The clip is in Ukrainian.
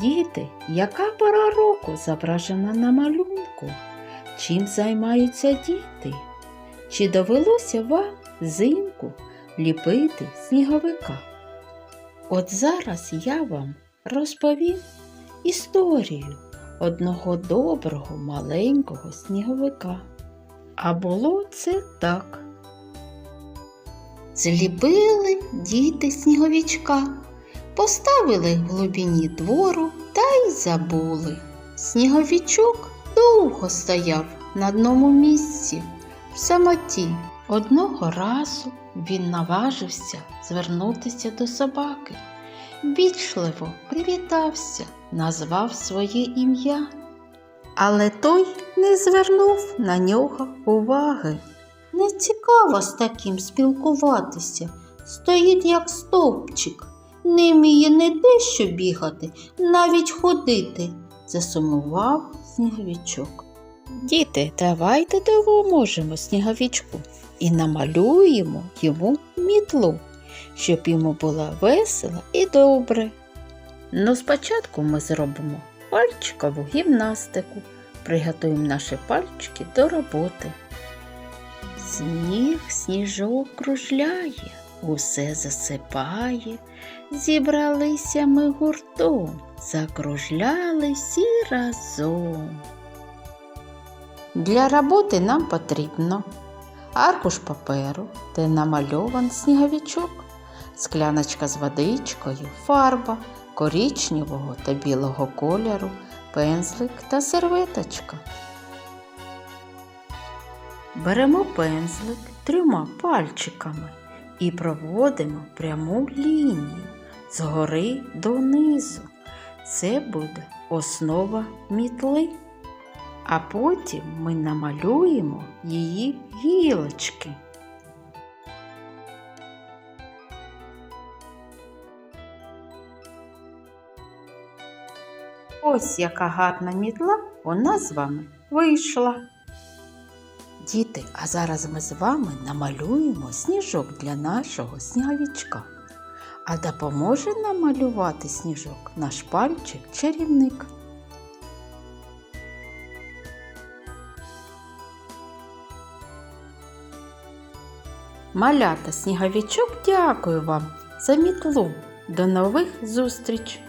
Діти, яка пора року зображена на малюнку? Чим займаються діти? Чи довелося вам взимку ліпити сніговика? От зараз я вам розповім історію одного доброго маленького сніговика. А було це так. Зліпили діти сніговичка, поставили в глибині двору та й забули. Сніговичок довго стояв на одному місці в самоті. Одного разу він наважився звернутися до собаки. Вічливо привітався, назвав своє ім'я. Але той не звернув на нього уваги. Не цікаво з таким спілкуватися. Стоїть як стовпчик, не вміє не те що бігати, навіть ходити, засумував сніговичок. Діти, давайте допоможемо сніговичку і намалюємо йому мітлу, щоб йому було весело і добре. Ну, спочатку ми зробимо пальчикову гімнастику, приготуємо наші пальчики до роботи. Сніг сніжок кружляє, усе засипає, зібралися ми гуртом, закружляли всі разом. Для роботи нам потрібно аркуш паперу, де намальован сніговичок, скляночка з водичкою, фарба коричневого та білого кольору, пензлик та серветочка. Беремо пензлик трьома пальчиками і проводимо пряму лінію згори донизу. Це буде основа мітли. А потім ми намалюємо її гілочки. Ось яка гарна мітла у нас з вами вийшла. Діти, а зараз ми з вами намалюємо сніжок для нашого сніговичка. А допоможе нам малювати сніжок наш пальчик чарівник. Малята сніговичок дякую вам за мітлу. До нових зустріч!